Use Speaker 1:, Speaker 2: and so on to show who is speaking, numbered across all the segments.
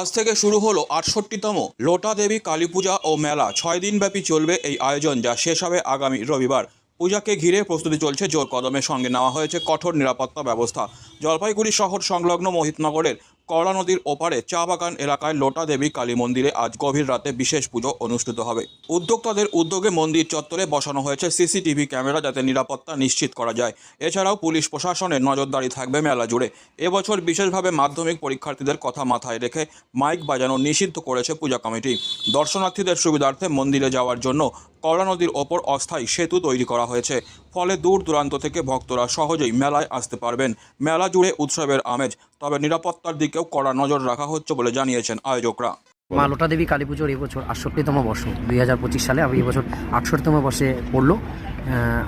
Speaker 1: আজ থেকে শুরু হলো আটষট্টিতম লোটা দেবী কালী পূজা ও মেলা। ছয় দিনব্যাপী চলবে এই আয়োজন, যা শেষ হবে আগামী রবিবার। পূজাকে ঘিরে প্রস্তুতি চলছে জোর কদমের সঙ্গে নেওয়া হয়েছে কঠোর নিরাপত্তা ব্যবস্থা। জলপাইগুড়ি শহর সংলগ্ন মোহিতনগরের করলা নদীর ওপারে চা বাগান এলাকায় লোটা দেবী কালী মন্দিরে আজ গভীর রাতে বিশেষ পুজো অনুষ্ঠিত হবে। উদ্যোক্তাদের উদ্যোগে মন্দির চত্বরে বসানো হয়েছে সিসিটিভি ক্যামেরা যাতে নিরাপত্তা নিশ্চিত করা যায়। এছাড়াও পুলিশ প্রশাসনের নজরদারি থাকবে মেলা জুড়ে। এবছর বিশেষভাবে মাধ্যমিক পরীক্ষার্থীদের কথা মাথায় রেখে মাইক বাজানো নিষিদ্ধ করেছে পূজা কমিটি। দর্শনার্থীদের সুবিধার্থে মন্দিরে যাওয়ার জন্য করলা নদীর ওপর অস্থায়ী সেতু তৈরি করা হয়েছে। ফলে দূর দূরান্ত থেকে ভক্তরা সহজেই মেলায় আসতে পারবেন। মেলা জুড়ে উৎসবের আমেজ, তবে নিরাপত্তার দিকেও কড়া নজর রাখা হচ্ছে বলে জানিয়েছেন আয়োজকরা।
Speaker 2: মা লোটা দেবী কালী পুজোর এবছর আটষট্টিতম বর্ষ, দুই হাজার পঁচিশ সালে আমি এবছর আটষট্টিতম বর্ষে পড়ল।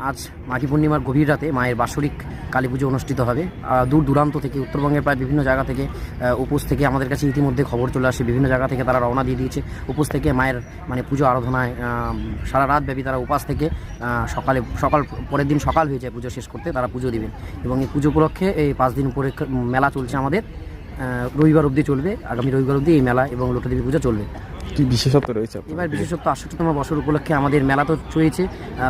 Speaker 2: আজ মাঘী পূর্ণিমার গভীর রাতে মায়ের বাৎসরিক কালী পুজো অনুষ্ঠিত হবে। দূর দূরান্ত থেকে, উত্তরবঙ্গের প্রায় বিভিন্ন জায়গা থেকে উপোস থেকে আমাদের কাছে ইতিমধ্যে খবর চলে আসে। বিভিন্ন জায়গা থেকে তারা রওনা দিয়ে দিয়েছে। উপোস থেকে মায়ের মানে পুজো আরাধনায় সারা রাত ব্যাপী তারা উপাস থেকে সকালে, সকাল, পরের দিন সকাল হয়ে যায় পুজো শেষ করতে, তারা পুজো দিবেন। এবং এই পুজো উপলক্ষে এই পাঁচ দিন উপরে মেলা চলছে আমাদের। রবিবার অবধি চলবে। আগামী রবিবার অবধি এই মেলা এবং লোটা দেবী পুজো চলবে।
Speaker 3: কি বিশেষত্ব রয়েছে
Speaker 2: এবার বিশেষত্ব আটষট্টিতম বছর উপলক্ষে আমাদের মেলা তো চলেছে।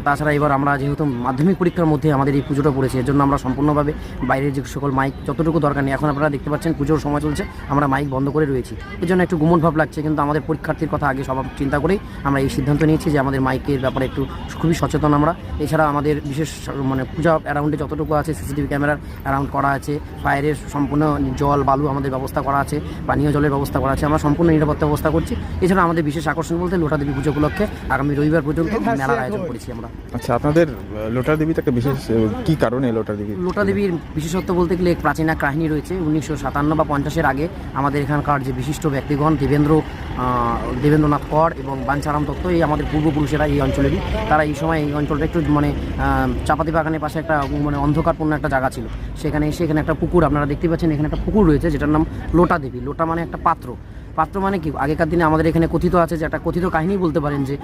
Speaker 2: তাছাড়া এবার আমরা যেহেতু মাধ্যমিক পরীক্ষার মধ্যে আমাদের এই পুজোটা পড়েছে এর জন্য আমরা সম্পূর্ণভাবে বাইরের যে সকল মাইক যতটুকু দরকার নেই এখন আপনারা দেখতে পাচ্ছেন পুজোর সময় চলছে আমরা মাইক বন্ধ করে রয়েছি। এর জন্য একটু গুমন ভাব লাগছে কিন্তু আমাদের পরীক্ষার্থীর কথা আগে সব চিন্তা করেই আমরা এই সিদ্ধান্ত নিয়েছি যে আমাদের মাইকের ব্যাপারে একটু খুবই সচেতন আমরা। এছাড়া আমাদের বিশেষ মানে পূজা অ্যারাউন্ডে যতটুকু আছে সিসিটিভি ক্যামেরার অ্যারাউন্ড করা আছে ফায়ারের সম্পূর্ণ জল বালু আমাদের ব্যবস্থা করা আছে পানীয় জলের ব্যবস্থা করা আছে আমরা সম্পূর্ণ নিরাপত্তা ব্যবস্থা করছি। এছাড়া আমাদের বিশেষ আকর্ষণ বলতে লোটা দেবী পুজো উপলক্ষে আগামী রবিবার পর্যন্ত মেলার আয়োজন করেছি আমরা।
Speaker 3: আচ্ছা আপনাদের লোটা দেবী তাকে বিশেষ কি কারণে লোটা দেবী
Speaker 2: লোটা দেবীর বিশেষত্ব বলতে গেলে এক প্রাচীন এক কাহিনী রয়েছে। উনিশশো সাতান্ন বা পঞ্চাশের আগে আমাদের এখানকার যে বিশিষ্ট ব্যক্তিগণ দেবেন্দ্র দেবেন্দ্রনাথ কর এবং বাঞ্ছারাম দত্ত এই আমাদের পূর্বপুরুষেরা এই অঞ্চলেরই। তারা এই সময় এই অঞ্চলটা একটু মানে চাপাতি বাগানের পাশে একটা মানে অন্ধকারপূর্ণ একটা জায়গা ছিল। সেখানে এসে এখানে একটা পুকুর আপনারা দেখতে পাচ্ছেন এখানে একটা পুকুর রয়েছে যেটার নাম লোটা দেবী লোটা মানে একটা পাত্র। পাত্র মানে কি? আগেকার দিনে আমাদের এখানে কথিত আছে যে একটা কথিত কাহিনী বলতে পারেন যে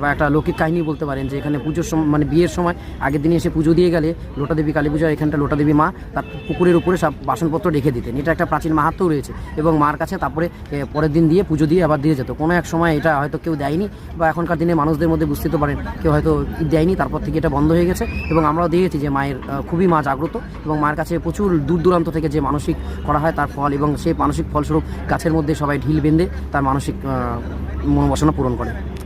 Speaker 2: বা একটা লৌকিক কাহিনী বলতে পারেন যে, এখানে পুজোর সময় মানে বিয়ের সময় আগের দিনে এসে পুজো দিয়ে গেলে লোটা দেবী, কালী পূজার এখানটা লোটা দেবী মা তার পুকুরের উপরে সব বাসনপত্র রেখে দিতেন। এটা একটা প্রাচীন মাহাত্ম্যও রয়েছে এবং মার কাছে তারপরে পরের দিন দিয়ে পুজো দিয়ে আবার দিয়ে যেত। কোনো এক সময় এটা হয়তো কেউ দেয়নি বা এখনকার দিনে মানুষদের মধ্যে বুঝতে তো পারেন, কেউ হয়তো দেয়নি, তারপর থেকে এটা বন্ধ হয়ে গেছে এবং আমরাও দিয়েছি যে মায়ের খুবই মা জাগ্রত এবং মার কাছে প্রচুর দূর দূরান্ত থেকে যে মানসিক করা হয় তার ফল এবং সেই মানসিক ফলস্বরূপ গাছের মধ্যে সবাই ঢিল বেঁধে তার মানসিক মনোবাসনা পূরণ করে।